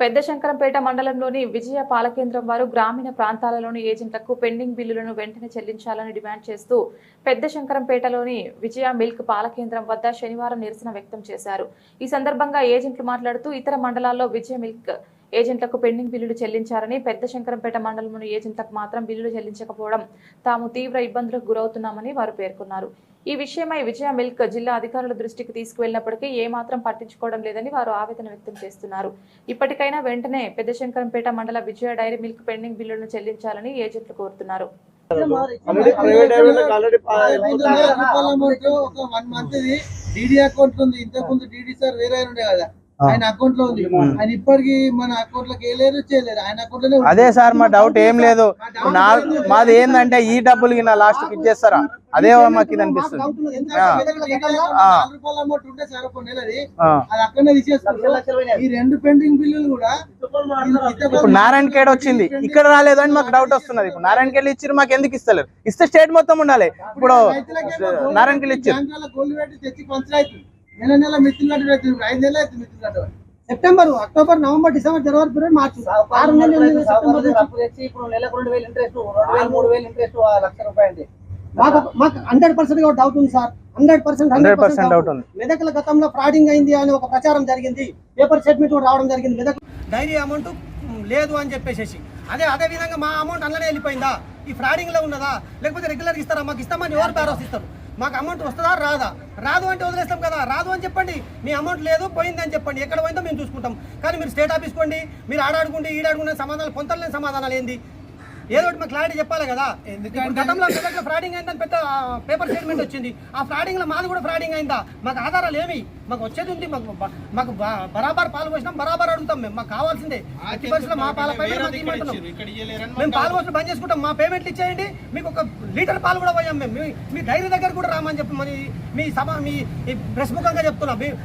పెద్ద శంకరంపేట మండలంలోని విజయ పాలకేంద్రం వారు గ్రామీణ ప్రాంతాలలోని ఏజెంట్లకు పెండింగ్ బిల్లులను వెంటనే చెల్లించాలని డిమాండ్ చేస్తూ పెద్ద శంకరంపేటలోని విజయ మిల్క్ పాలకేంద్రం వద్ద శనివారం నిరసన వ్యక్తం చేశారు. ఈ సందర్భంగా ఏజెంట్లు మాట్లాడుతూ ఇతర మండలాల్లో విజయ మిల్క్ ఏజెంట్లకు పెండింగ్ బిల్లులు చెల్లించారని పెద్ద శంకరంపేట మండలంలోని ఏజెంట్లకు మాత్రం బిల్లులు చెల్లించకపోవడం తాము తీవ్ర ఇబ్బందులకు గురవుతున్నామని వారు పేర్కొన్నారు. ఈ విషయమై విజయ మిల్క్ జిల్లా అధికారుల దృష్టికి తీసుకువెళ్ళినప్పటికీ ఏమాత్రం పట్టించుకోవడం లేదని వారు ఆవేదన వ్యక్తం చేస్తున్నారు. ఇప్పటికైనా వెంటనే పెద్ద శంకరంపేట మండల విజయ డైరీ మిల్క్ పెండింగ్ బిల్లులను చెల్లించాలని ఏజెంట్లు కోరుతున్నారు. ఆల్రెడీ ప్రైవేట్ డైరీలకు ఆల్రెడీ ఐదు వందల రూపాయల అమౌంట్ ఒక one month the DD account ఉంది. ఇంతకు ముందు డీడీ సార్ వేరే ఉండే కదా ఆయన అకౌంట్లో ఉంది ఆయన ఇప్పటికి మన అకౌంట్లోకి వేయలేరు చేయలేరు. ఆయన అకౌంట్లోనే ఉంది. అదే సార్ మా డౌట్ ఏం లేదు. మాది ఏంటంటే ఈ డబ్బులు నా లాస్ట్కి ఇచ్చేస్తారా? అదే మాకు ఇది అనిపిస్తుంది ఈ రెండు పెండింగ్ బిల్లులు కూడా ఇప్పుడు నారాయణ ఖేడ్ వచ్చింది. ఇక్కడ రాలేదు అని మాకు డౌట్ వస్తున్నది. ఇప్పుడు నారాయణ ఖేడ్ ఇచ్చారు మాకు ఎందుకు ఇస్తలేరు? ఇస్తే స్టేట్ మొత్తం ఉండాలి. ఇప్పుడు నారాయణ ఖేడ్ ఇచ్చారు నెల నెల మిత్రులు కట్టి ఐదు నెలలు అవుతుంది మిత్రులు. సెప్టెంబర్ అక్టోబర్ నవంబర్ డిసెంబర్ జనవరి ఫిబ్రవరి మార్చి. ఆరు నెలలు ఉంది సెప్టెంబర్ నుంచి. అప్పు తెచ్చి ఇప్పుడు నెలకు రెండు వేలు ఇంట్రెస్ట్ రెండు వేలు మూడు వేలు ఇంట్రెస్ట్ లక్ష రూపాయలు మాకు మాకు హండ్రెడ్ పర్సెంట్ డౌట్ ఉంది sir. Hundred percent hundred percent doubt ఉంది. మెదక్ల గతంలో ఫ్రాడింగ్ అయింది అని ఒక ప్రచారం జరిగింది. పేపర్ స్టేట్మెంట్ కూడా రావడం జరిగింది. మెదక్ డైరీ అమౌంట్ లేదు అని చెప్పేసి అదే అదే విధంగా మా అమౌంట్ అందులోనే వెళ్ళిపోయిందా? ఈ ఫ్రాడింగ్లో ఉన్నదా? లేకపోతే రెగ్యులర్ ఇస్తారా? మాకు ఇస్తామని ఎవరు భరోసా ఇస్తారు? మాకు అమౌంట్ వస్తుందా? రాదా? రాదు అంటే వదిలేస్తాం కదా. రాదు అని చెప్పండి. మీ అమౌంట్ లేదు పోయింది అని చెప్పండి. ఎక్కడ పోయిందో మేము చూసుకుంటాం. కానీ మీరు స్టేట్ ఆఫీస్ కొండి మీరు ఆడాడుకుంటే ఈడాడుకునే సమాధానాలు పొంతలేని సమాధానాలు ఏంది? ఏదో ఒకటి మాకు క్లారిటీ చెప్పాలి కదా. ఇప్పుడు గతంలో మెదక్లో ఫ్రాడింగ్ అయిందని పెద్ద పేపర్ స్టేట్మెంట్ వచ్చింది. ఆ ఫ్రాడింగ్లో మాది కూడా ఫ్రాడింగ్ అయిందా? మాకు ఆధారాలు ఏమి? మాకు వచ్చేది ఉంది మాకు మాకు బరాబర్ పాలు పోసినాం బరాబర్ అడుగుతాం మేము. మాకు కావాల్సిందే. పరిస్థితుల్లో మా పాల మేము పాలు పోసిన బంద్ చేసుకుంటాం. మా పేమెంట్లు ఇచ్చేయండి. మీకు ఒక లీటర్ పాలు కూడా పోయాం మేము. మీ- డైరీ దగ్గర కూడా రామని చెప్పి మీ సభ మీ ఈ ప్రెస్ ముఖంగా చెప్తున్నాం. మీ-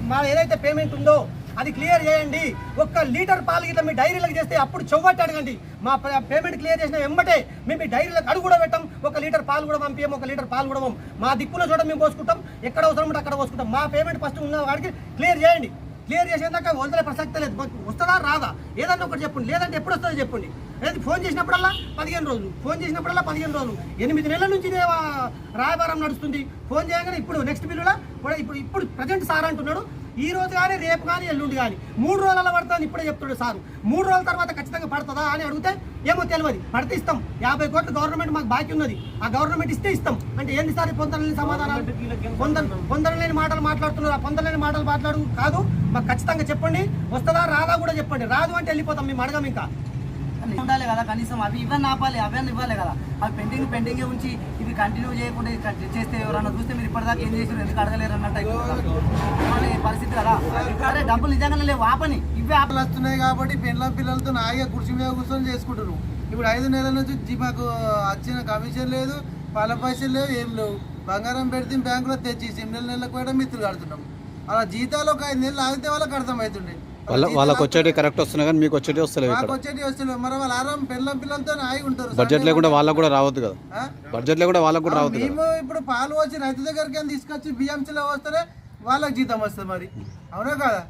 మా ఏదైతే పేమెంట్ ఉందో అది క్లియర్ చేయండి. ఒక్క లీటర్ పాలు గిట్ల మీ డైరీలకు చేస్తే అప్పుడు చొవ్వట్టు అడగండి. మా పేమెంట్ క్లియర్ చేసిన వెంబటే మేము మీ డైరీలకు అడుగు కూడా పెట్టాం. ఒక లీటర్ పాలు కూడా పంపించాం ఒక లీటర్ పాలు కూడా మా దిక్కులో చూడడం మేము పోసుకుంటాం. ఎక్కడ అవసరం ఉంటే అక్కడ పోసుకుంటాం. మా పేమెంట్ ఫస్ట్ ఉన్న వాడికి క్లియర్ చేయండి. క్లియర్ చేసేదాకా వదిలే ప్రసక్తే లేదు. వస్తుందా రాదా? ఏదన్నా ఒకటి చెప్పండి. లేదంటే ఎప్పుడు వస్తుందో చెప్పండి. లేదు ఫోన్ చేసినప్పుడల్లా పదిహేను రోజులు. ఫోన్ చేసినప్పుడల్లా పదిహేను రోజులు. ఎనిమిది నెలల నుంచి ఇదే రాయబారం నడుస్తుంది. ఫోన్ చేయగానే ఇప్పుడు నెక్స్ట్ బిల్లులో కూడా ఇప్పుడు ఇప్పుడు ప్రజెంట్ సార్ అంటున్నాడు. ఈ రోజు కానీ రేపు కానీ ఎల్లుండి కానీ మూడు రోజుల పడుతుంది ఇప్పుడే చెప్తున్నాడు సార్. మూడు రోజుల తర్వాత ఖచ్చితంగా పడుతుందా అని అడిగితే ఏమో తెలియదు. పడితే ఇస్తాం. యాభై కోట్లు గవర్నమెంట్ మాకు బాకీ ఉన్నది. ఆ గవర్నమెంట్ ఇస్తే ఇస్తాం. అంటే ఏంటి సార్ పొందలేని సమాధానాలు? పొంద పొందలేని మాటలు మాట్లాడుతున్నారు. ఆ పొందలేని మాటలు మాట్లాడు కాదు. మాకు ఖచ్చితంగా చెప్పండి. వస్తుందా? రాదా కూడా చెప్పండి. రాదు అంటే వెళ్ళిపోతాం. మేము అడగం ఇంకా. ఉండాలి కదా కనీసం అవి ఇవన్నీ ఆపాలి అవన్నీ ఇవ్వాలి కదా. అవి పెండింగ్ పెండింగ్ ఉంచి ఇవి కంటిన్యూ చేయకుండా చేస్తే ఎవరన్నా చూస్తే మీరు ఇప్పటిదాకా ఏం చేసారు ఎందుకు అడగలేరు అన్నట్టు పరిస్థితి కదా. సరే డబ్బులు నిజంగానే లేవు ఆపని. ఇవే ఆపలు వస్తున్నాయి కాబట్టి పెండ్ల పిల్లలతో నాగే కుర్చీ మీద కూర్చొని చేసుకుంటారు ఇప్పుడు ఐదు నెలల నుంచి మాకు వచ్చిన కమిషన్ లేదు పాల పైసలు లేవు ఏం లేవు. బంగారం పెడితే బ్యాంకులో తెచ్చి నెల నెలలకు కూడా మిత్రులు కడుతున్నాం. అలా జీతాలు ఒక ఐదు నెలలు ఆగితే వాళ్ళకి అర్థమవుతుండే. వాళ్ళ వాళ్ళకి వచ్చేటి కరెక్ట్ వస్తున్నాయి కానీ మీకు వచ్చేటి వస్తలేవు ఇక్కడ. వచ్చేటి వస్తున్నాయి మరి వాళ్ళు ఆరాం పెళ్ళం పిల్లలతో ఆగి ఉంటారు. బడ్జెట్ లేకుండా వాళ్ళకు కూడా రావద్దు కదా? బడ్జెట్ లేకుండా వాళ్ళకు కూడా రావద్దు మేము ఇప్పుడు పాలు వచ్చి రైతు దగ్గరికి తీసుకొచ్చి బియ్యంసీలో వస్తేనే వాళ్ళకి జీతం వస్తుంది మరి. అవునా కదా?